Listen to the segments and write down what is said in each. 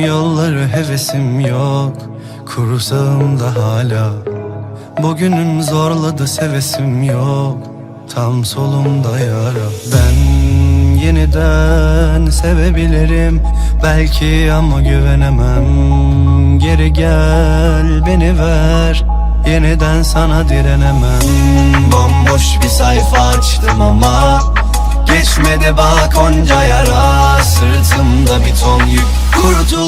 yolları hevesim yok. Kuru sağımda hala. Bugünüm zorladı sevesim yok. Tam solumda yara. Ben yeniden sevebilirim. Belki ama güvenemem. Geri gel beni ver. Yeniden sana direnemem. Bomboş bir sayfa açtım ama Geçmedi bak onca yara. Sırtımda bir ton yük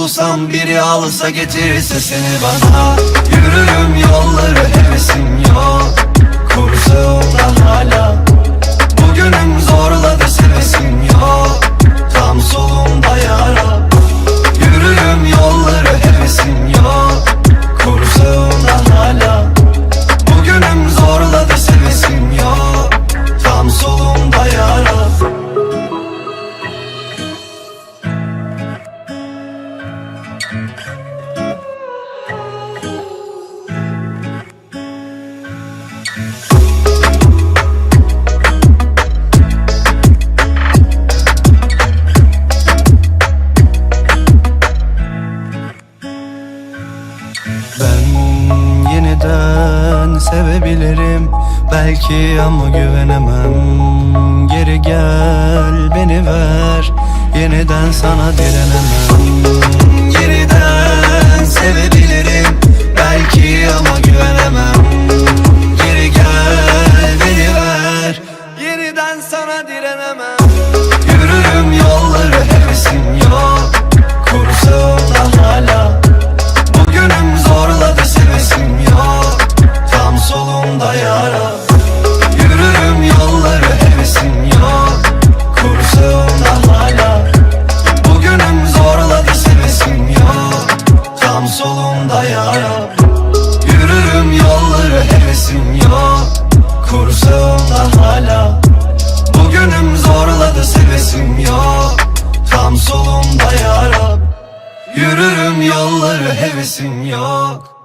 Kurtulsam biri alsa getirirse seni bana. Yürürüm yolları hevesim yok Ben yeniden sevebilirim. Belki ama güvenemem. Geri gel beni ver. Yeniden sana direnemem yara. Yürürüm yolları hevesim yok. Kursağımda hala. Bugünüm zorladı sevesim yok. Tam solumda yara. Yürürüm yolları hevesim yok